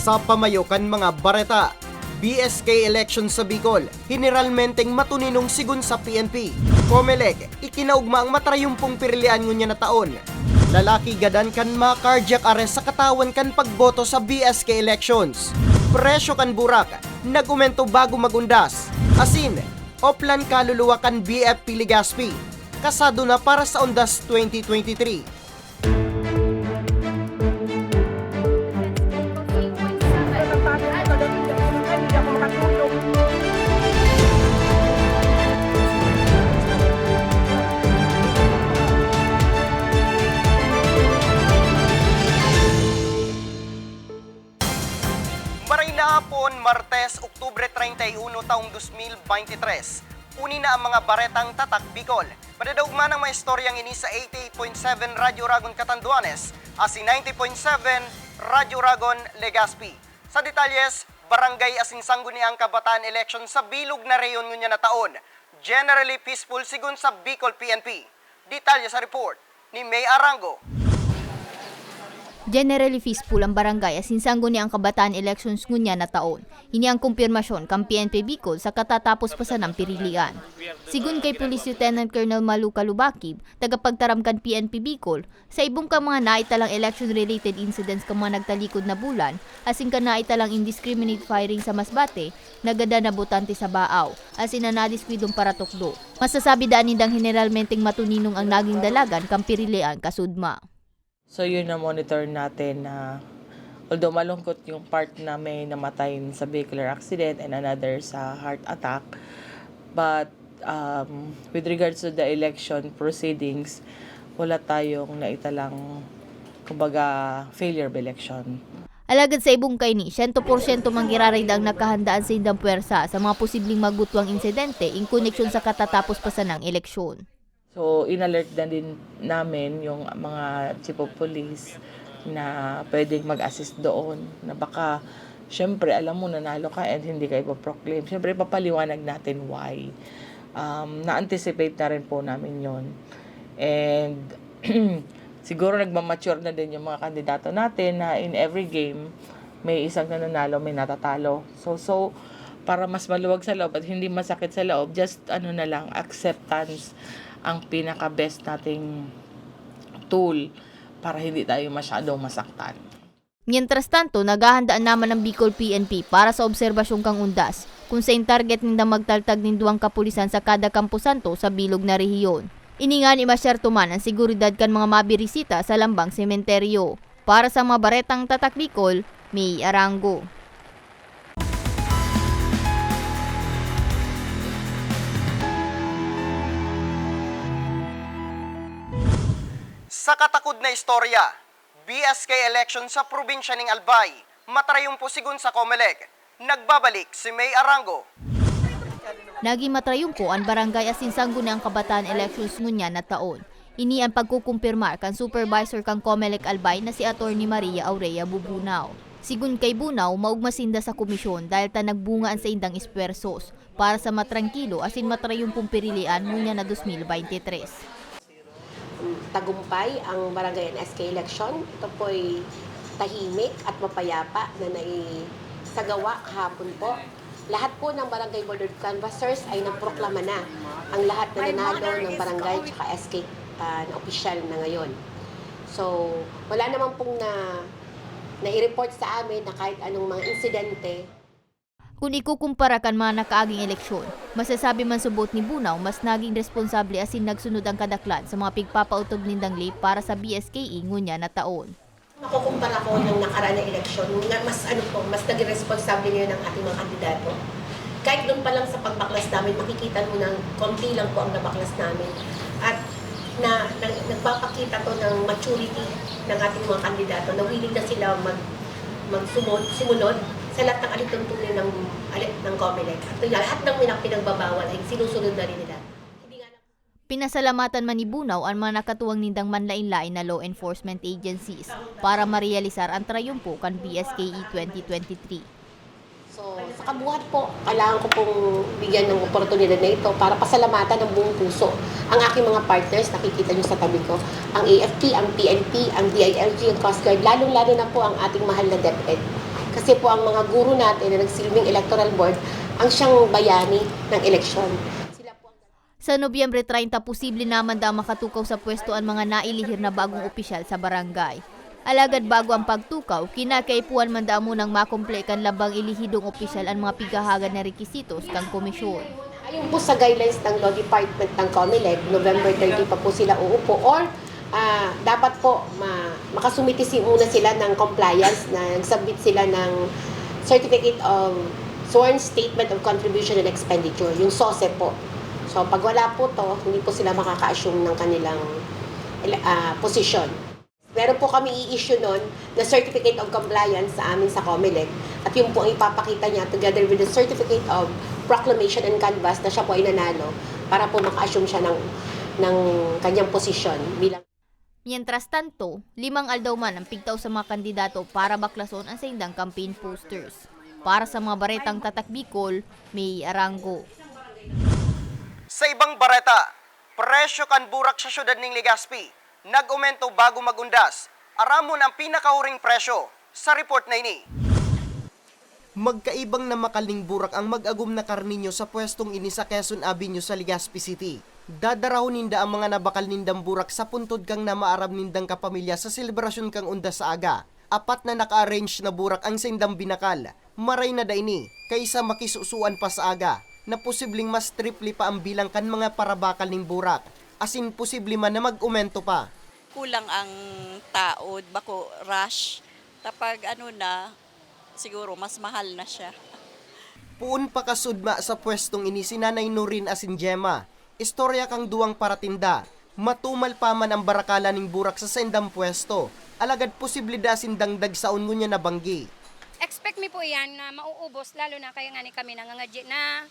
Sa pamayokan mga bareta, BSK election sa Bicol, generalmenteng matuninong sigun sa PNP. Comelec, ikinaugma ang matrayumpong pirilian ngunya na taon. Lalaki gadan kan ma cardiac arrest sa katawan kan pagboto sa BSK elections. Presyo kan burak, nagumento bago magundas. Asin, oplan kaluluwa kan BFP Ligaspi. Kasado na para sa Ondas 2023. 31, taong 2023. Uni na ang mga baretang tatak Bicol. Madadaugma ng mga istoryang ini sa 88.7 Radyo Ragon Catanduanes at si 90.7 Radyo Ragon Legazpi. Sa detalyes, barangay asing sangguni ang kabataan election sa bilog na reyon ngunya na taon. Generally peaceful sigun sa Bicol PNP. Detalye sa report ni May Arango. Generally peaceful ang barangay as sinsanggo ni ang kabataan elections ngunya na taon. Ini ang kumpirmasyon kang PNP Bicol sa katatapos pa sa ng pirilian. Sigun kay Police Lieutenant Colonel Maluca Lubakib, tagapagtaram kan PNP Bicol, sa ibong ka mga naitalang election-related incidents ka mga nagtalikod na bulan, asin ka naitalang indiscriminate firing sa Masbate, nagada na botante sa Baaw, asin na nadiskwidong para tukdo. Masasabi daan nindang generalmenteng matuninong ang naging dalagan kang pirilian kasudma. So yun na monitor natin na although malungkot yung part na may namatay sa vehicular accident and another sa heart attack, but um, with regards to the election proceedings, wala tayong naitalang kumbaga failure of election. Alagad sa ibong kay ni, 100% manggiraray ang nakahandaan sa indang puwersa sa mga posibleng magutwang insidente in connection sa katatapos pa sa ng eleksyon. So, in-alert na din namin yung mga chief of police na pwedeng mag-assist doon na baka syempre alam mo nanalo ka and hindi ka ipoproclaim. Syempre papaliwanag natin why. Um, na-anticipate na rin po namin yon And siguro nagmamature na din yung mga kandidato natin na in every game may isang nananalo, may natatalo. So, so para mas maluwag sa loob at hindi masakit sa loob, just ano na lang, acceptance ang pinaka-best nating tool para hindi tayo masyadong masaktan. Mientras tanto, naghahandaan naman ng Bicol PNP para sa obserbasyon kang undas kung sa target ninda magtaltag ng duwang kapulisan sa kada kampusanto sa bilog na rehiyon. Iningan ni masyerto man ang seguridad kan mga mabirisita sa lambang sementeryo. Para sa mga baretang tatak Bicol, May Arango. Sa katakod na istorya, BSK election sa probinsya ng Albay, matrayong posigon sa Comelec. Nagbabalik si May Arango. Naging matrayumpo ang barangay asinsanggo ng kabataan elections ngunya na taon. Ini ang pagkukumpirmar kan supervisor kang Comelec Albay na si Attorney Maria Aurea Bubunaw. Sigun kay Bunaw, maugmasinda sa komisyon dahil ta nagbungaan sa indang espersos para sa matrangkilo asin matrayumpong pirilian ngunya na 2023. Tagumpay ang barangay NSK election. Ito po'y tahimik at mapayapa na naisagawa kahapon po. Lahat po ng barangay of canvassers ay naproklama na ang lahat na nanalo ng barangay at SK ah, na opisyal na ngayon. So, wala naman pong na nai-report sa amin na kahit anong mga insidente Kung ikukumpara kan mga nakaaging eleksyon, masasabi man subot ni Bunaw mas naging responsable asin nagsunod ang kadaklan sa mga pigpapautog nindang lip para sa BSKE ngunya na taon. Makukumpara ko ng nakaraan na eleksyon, na mas ano po, mas naging responsable ngayon ang ating mga kandidato. Kahit doon pa lang sa pagbaklas namin, makikita mo ng konti lang po ang nabaklas namin. At na, na nagpapakita to ng maturity ng ating mga kandidato na willing na sila mag magsumunod sumunod sa lahat ng alituntunin ng alit ng COMELEC. At lahat ng minang pinagbabawal ay sinusunod na rin nila. Pinasalamatan man ni Bunaw ang mga nakatuwang nindang manlain-lain na law enforcement agencies para marealisar ang trayumpo kan BSKE 2023. So, sa kabuhat po, kailangan ko pong bigyan ng oportunidad na ito para pasalamatan ng buong puso ang aking mga partners, nakikita nyo sa tabi ko, ang AFP, ang PNP, ang DILG, ang Coast Guard, lalong-lalo na po ang ating mahal na DepEd. Kasi po ang mga guro natin na nagsilbing electoral board, ang siyang bayani ng eleksyon. Sa Nobyembre 30, posible naman daw makatukaw sa pwesto ang mga nailihir na bagong opisyal sa barangay. Alagad bago ang pagtukaw, kinakaipuan man daw munang makumplekan labang ilihidong opisyal ang mga pigahagan na rekisitos kang komisyon. Ayon po sa guidelines ng Law Department ng COMELEC, November 30 pa po sila uupo or ah, dapat po ma makasumiti si muna sila ng compliance na nagsubmit sila ng Certificate of Sworn Statement of Contribution and Expenditure, yung SOSE po. So pag wala po to, hindi po sila makaka-assume ng kanilang ah, posisyon. Meron po kami i-issue nun na Certificate of Compliance sa amin sa COMELEC at yun po ang ipapakita niya together with the Certificate of Proclamation and Canvas na siya po ay nanalo para po maka-assume siya ng, ng kanyang posisyon bilang Mientras tanto, limang aldaw man ang pigtaw sa mga kandidato para baklason ang saindang campaign posters. Para sa mga baretang tatak Bicol, may Arango. Sa ibang bareta, presyo kan burak sa syudad ng Legazpi. Nag-umento bago magundas. Aramon ang pinakahuring presyo sa report na ini. Magkaibang na makaling burak ang mag-agum na karninyo sa pwestong ini sa Quezon Avenue sa Legazpi City. Dadarahon ninda ang mga nabakal nindang burak sa puntod kang na maarab nindang kapamilya sa selebrasyon kang undas sa aga. Apat na naka-arrange na burak ang sindang binakal. Maray na daini, kaysa makisusuan pa sa aga, na posibleng mas triple pa ang bilang kan mga parabakal ning burak. Asin posible man na mag-umento pa. kulang ang taod, bako rush. Tapag ano na, siguro mas mahal na siya. Puun pa kasudma sa pwestong ini si Nanay Nurin asin Gemma. Istorya kang duwang paratinda. Matumal pa man ang barakala ning burak sa sendang pwesto. Alagad posible da sindangdag sa ungo niya na banggi. expect mi po yan na mauubos lalo na kaya nga ni kami nangangadji na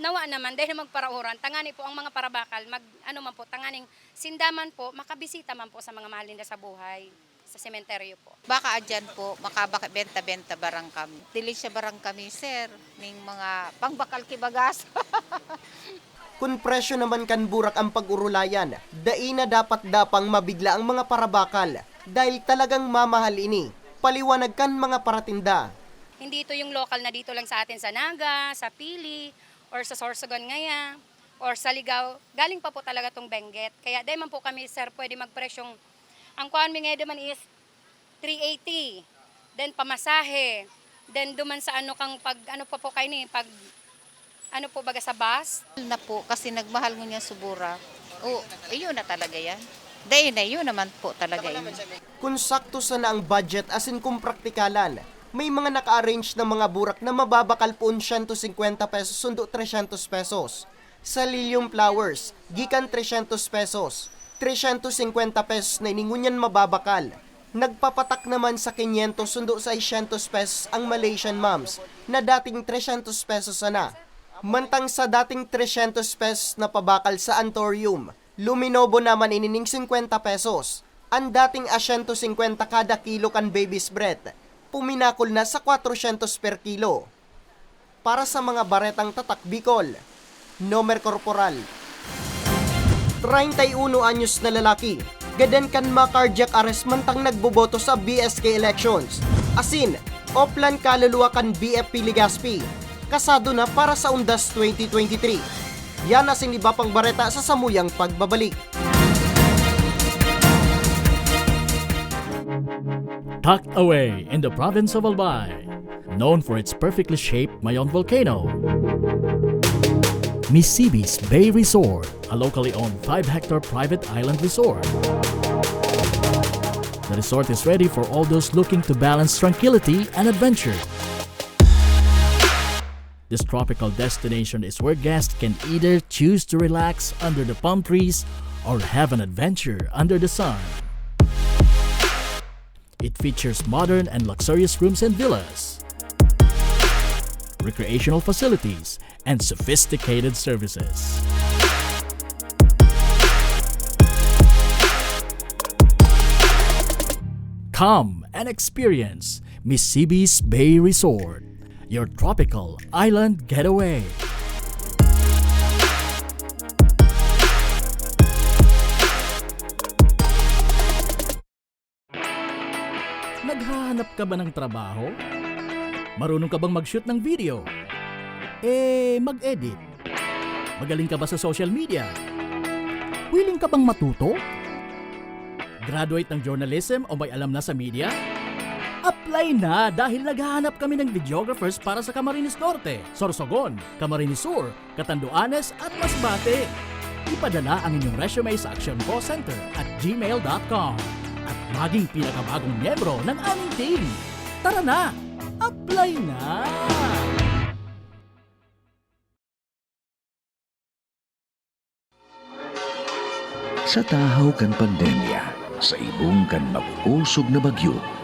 nawa naman dahil magparauran tangani po ang mga parabakal mag ano man po tanganing sindaman po makabisita man po sa mga mahal nila sa buhay sa sementeryo po Baka adyan po, makabenta-benta barang kami. Dili siya barang kami, sir, ning mga pangbakal kibagas. Kung presyo naman kan burak ang pag-urulayan, dai na dapat dapang mabigla ang mga parabakal. Dahil talagang mamahal ini. Paliwanag kan mga paratinda. hindi ito yung local na dito lang sa atin sa Naga sa Pili or sa Sorsogon ngaya or sa Ligaw galing pa po talaga tong Benguet. Kaya dahil man po kami sir pwede magpresyong. Ang kuan mi ngayon naman is 380 then pamasahe. Then duman sa ano kang pag ano pa po kayo ni pag ano po baga sa bus na po, kasi nagmahal mo niya subura. O, ayun na talaga yan. Dahil na yun naman po talaga yun. Kung sakto sana ang budget asin kung praktikalan, may mga naka-arrange na mga burak na mababakal po 150 pesos sundo 300 pesos. Sa Lilium Flowers, gikan 300 pesos. 350 pesos na iningunyan mababakal. Nagpapatak naman sa 500 sundo sa 600 pesos ang Malaysian Moms na dating 300 pesos sana. Mantang sa dating 300 pesos na pabakal sa Antorium, Luminobo naman inining 50 pesos. Ang dating a 150 kada kilo kan baby's breath, puminakol na sa 400 per kilo. Para sa mga baretang tatak Bicol, Nomer Corporal. 31 anyos na lalaki, gadan kan ma cardiac arrest mantang nagboboto sa BSK elections. Asin, Oplan kaluluwa kan BFP Ligaspi, kasado na para sa Undas 2023. Yan asin iba pang bareta sa samuyang pagbabalik. tucked away in the province of Albay, known for its perfectly shaped Mayon volcano. Misibis Bay Resort, a locally owned 5-hectare private island resort. The resort is ready for all those looking to balance tranquility and adventure. This tropical destination is where guests can either choose to relax under the palm trees or have an adventure under the sun. It features modern and luxurious rooms and villas, recreational facilities, and sophisticated services. Come and experience Mississippi's Bay Resort, your tropical island getaway. Naghahanap ka ba ng trabaho? Marunong ka bang mag-shoot ng video? Eh, mag-edit? Magaling ka ba sa social media? Willing ka bang matuto? Graduate ng journalism o may alam na sa media? Apply na dahil naghahanap kami ng videographers para sa Camarines Norte, Sorsogon, Camarines Sur, Catanduanes at Masbate. Ipadala ang inyong resume sa Action Call Center at gmail.com at maging pinakabagong miyembro ng aming team. Tara na! Apply na! Sa tahaw kan pandemya, sa ibong kan mag-usog na bagyo,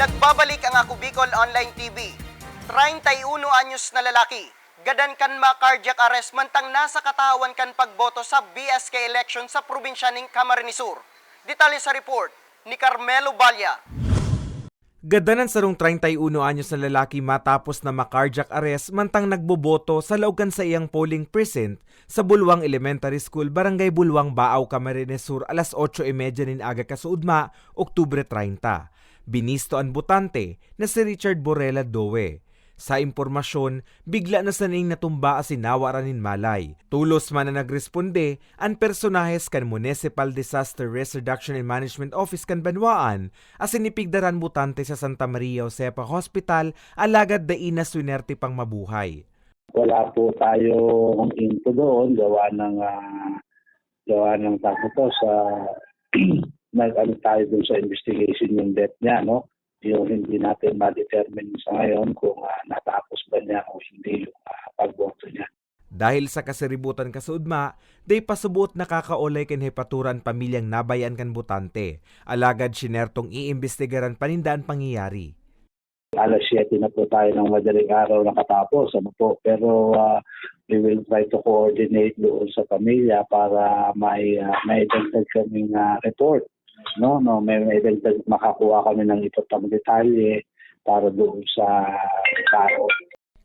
Nagbabalik ang Ako Bicol Online TV. 31 anyos na lalaki. Gadan kan ma cardiac arrest mantang nasa katawan kan pagboto sa BSK election sa probinsya ng Camarines Sur. Detalye sa report ni Carmelo Balya. Gadanan sarong 31 anyos na lalaki matapos na makardiac arrest mantang nagboboto sa laugan sa iyang polling precinct sa Bulwang Elementary School, Barangay Bulwang, Baaw, Camarines Sur, alas 8.30 nin aga kasuudma, Oktubre 30. Binisto ang butante na si Richard Borella Doe. Sa impormasyon, bigla na saning natumba ang sinawaranin malay. Tulos man na nagresponde ang personahes kan Municipal Disaster Risk Reduction and Management Office kan Banwaan as sinipigdaran butante sa Santa Maria Josepa Hospital alagad daina swinerte pang mabuhay. wala po tayong into doon gawa ng ah, gawa ng tako to sa nag ano tayo doon sa investigation yung death niya no yung hindi natin ma-determine sa ngayon kung ah, natapos ba niya o hindi yung uh, pagboto niya. Dahil sa kasiributan kasuudma, day pasubot nakakaolay ken hepaturan pamilyang nabayan kan butante. Alagad sinertong iimbestigaran panindaan pangyayari. Alas 7 na po tayo ng madaling araw nakatapos ano po pero ah, we will try to coordinate doon sa pamilya para may uh, may dagdag kaming ah, report no no may may dagdag makakuha kami ng ito pang detalye para doon sa tao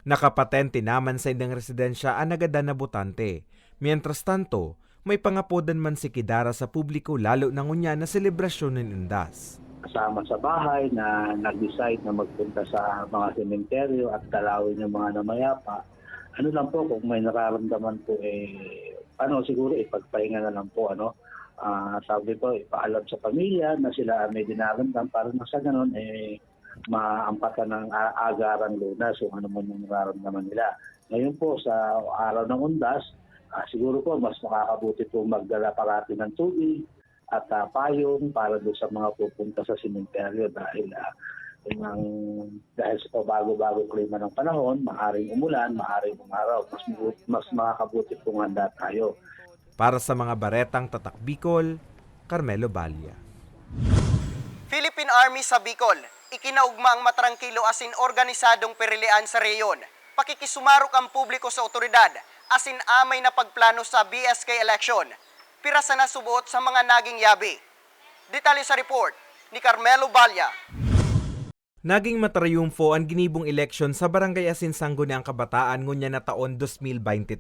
Nakapatente naman sa indang residensya ang nagadan na butante. Mientras tanto, may pangapodan man si Kidara sa publiko lalo na ngunya na selebrasyon ng Indas. kasama sa bahay na nag-decide na magpunta sa mga sementeryo at dalawin yung mga namayapa. Ano lang po kung may nararamdaman po eh ano siguro ipagpahinga na lang po ano Ah, sabi ko ipaalam sa pamilya na sila may dinaramdam para na sa ganun eh maampatan ng a- agaran lunas kung ano man yung nararamdaman nila. Ngayon po sa araw ng undas, ah, siguro po mas makakabuti po magdala parati ng tubig at ah, payong para doon sa mga pupunta sa sementeryo dahil ah, yung ang- dahil sa bago-bago klima ng panahon, maaring umulan, maaring umaraw, mas mas makakabuti kung handa tayo. Para sa mga baretang tatak Bicol, Carmelo Balya. Philippine Army sa Bicol, ikinaugma ang matrangkilo asin organisadong perilian sa reyon. Pakikisumarok ang publiko sa otoridad, asin amay na pagplano sa BSK election. Pirasa na subuot sa mga naging yabi. Detalye sa report ni Carmelo Balya. Naging matrayumfo ang ginibong eleksyon sa Barangay Asinsanggo ni ang kabataan ngunya na taon 2023.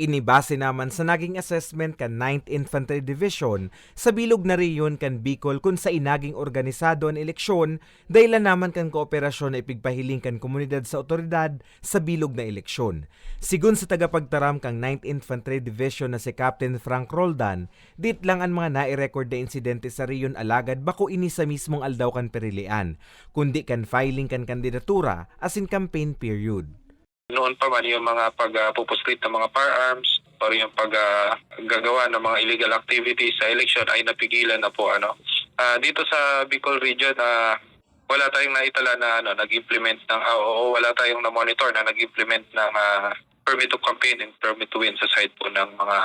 Inibase naman sa naging assessment kan 9th Infantry Division sa bilog na riyon kan Bicol kung sa inaging organisado ang eleksyon dahilan naman kan kooperasyon na ipigpahiling kan komunidad sa otoridad sa bilog na eleksyon. Sigun sa tagapagtaram kang 9th Infantry Division na si Captain Frank Roldan, dit lang ang mga nai-record na insidente sa riyon alagad bako ini sa mismong aldaw kan perilian, kundi kan filing kan kandidatura as in campaign period. Noon pa man yung mga pagpupustrit ng mga firearms or yung paggagawa ng mga illegal activities sa election ay napigilan na po ano. Ah, dito sa Bicol region ah, wala tayong naitala na ano, nag-implement ng, ah, oo, wala tayong na-monitor na nag-implement ng ah, permit to campaign and permit to win sa side po ng mga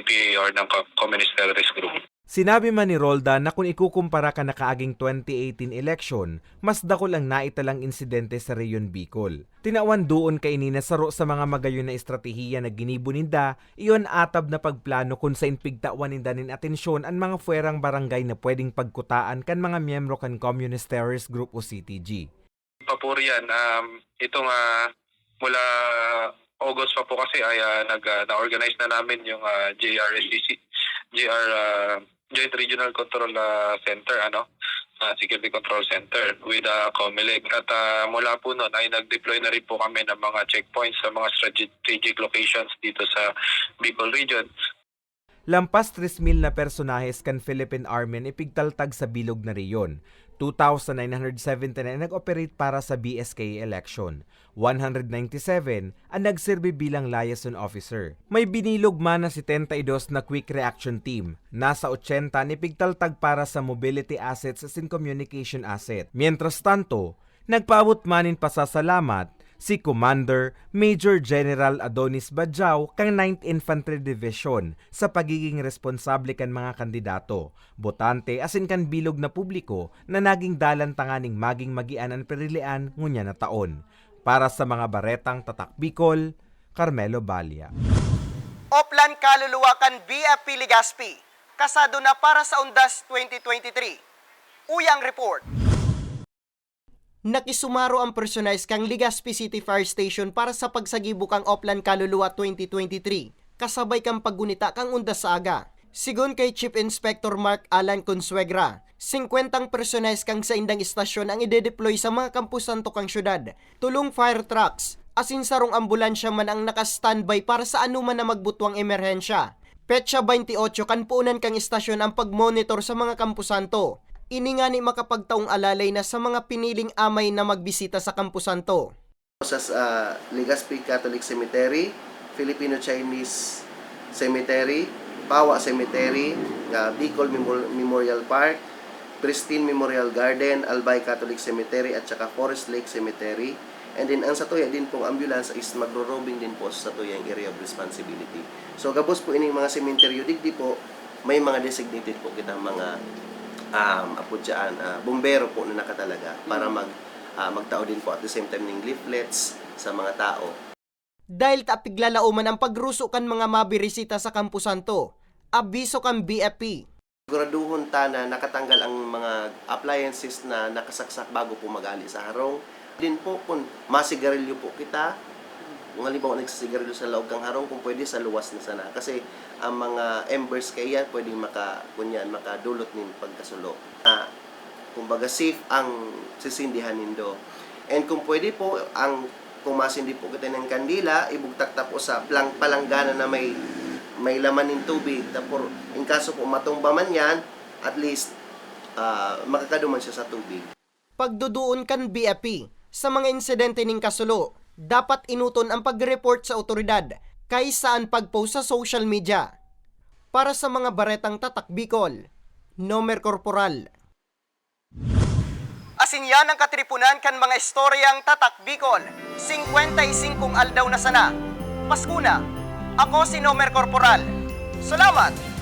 NPA or ng co- communist terrorist group. Sinabi man ni Roldan na kung ikukumpara ka na kaaging 2018 election, mas dakol ang naitalang insidente sa Reyon Bicol. Tinawan doon kay Nina saro sa mga magayon na estratehiya na ginibo ninda, iyon atab na pagplano kung sa inpigtawan ninda nin atensyon ang mga fuerang barangay na pwedeng pagkutaan kan mga miyembro kan Communist Terrorist Group o CTG. Papurian, um, itong ah, mula August pa po kasi ay ah, nag, ah, na-organize na namin yung uh, JRSCC, JR ah, Joint Regional Control ah, Center, ano, ah, Security Control Center with uh, COMELEC. At ah, mula po noon ay nag-deploy na rin po kami ng mga checkpoints sa mga strategic locations dito sa Bicol region. Lampas 3,000 na personahes kan Philippine Army na ipigtaltag sa bilog na riyon. 2,979 ang nag-operate para sa BSK election. 197 ang nagserbi bilang liaison officer. May binilog man na si 72 na quick reaction team. Nasa 80 ni pigtaltag para sa mobility assets as in communication asset. Mientras tanto, nagpaabot manin pasasalamat si Commander Major General Adonis Badjao kang 9th Infantry Division sa pagiging responsable kan mga kandidato, botante asin kan bilog na publiko na naging dalan tanganing maging magian ang perilian ngunya na taon. Para sa mga baretang tatak Bicol, Carmelo Balia. Oplan Kaluluwakan BFP Ligaspi. Kasado na para sa Undas 2023. Uyang report. Nakisumaro ang personalis kang Ligaspi City Fire Station para sa pagsagibok ang Oplan Kaluluwa 2023. Kasabay kang paggunita kang undas sa aga. Sigon kay Chief Inspector Mark Alan Consuegra, 50 personalis kang sa indang istasyon ang ide-deploy sa mga kampusan to kang syudad. Tulong fire trucks, asin sarong ambulansya man ang naka-standby para sa anuman na magbutwang emerhensya. Petsa 28 kan puunan kang istasyon ang pag-monitor sa mga kampusan to. Ini nga ni makapagtaong alalay na sa mga piniling amay na magbisita sa kampusan to. sa uh, Legazpi Catholic Cemetery, Filipino-Chinese Cemetery, Pawa Cemetery, uh, Bicol Memor- Memorial Park, Pristine Memorial Garden, Albay Catholic Cemetery at saka Forest Lake Cemetery. And then ang Satuya din pong ambulance is magro-roaming din po sa Satuya yung area of responsibility. So gabos po ining mga cemetery digdi po may mga designated po kita mga um, apo dyan, ah, bumbero po na nakatalaga para mag ah, magtao din po at the same time ng leaflets sa mga tao. Dahil tapiglalauman ang pagruso kan mga mabirisita sa kampusan to, abiso kan BFP. Siguraduhon ta na nakatanggal ang mga appliances na nakasaksak bago po magali sa harong. Din po kung masigarilyo po kita, kung halimbawa nagsisigarilyo sa loob ng harong, kung pwede sa luwas na sana. Kasi ang mga embers kaya pwedeng maka, kunyan, makadulot nin pagkasulo. Na, kumbaga safe ang sisindihan nindo. And kung pwede po, ang kung masindi po kita ng kandila, ibugtak ta po sa plang, palanggana na may may laman ng tubig. Tapos, in kaso po matumba man yan, at least ah, makakaduman siya sa tubig. Pagduduon kan BFP sa mga insidente ning kasulo, dapat inuton ang pag-report sa otoridad kaysa ang pag-post sa social media. Para sa mga baretang tatak Bicol, Nomer Corporal. Asin yan ang katripunan kan mga istoryang tatak Bicol, 55 aldaw na sana. Paskuna, ako si Nomer Corporal. Salamat!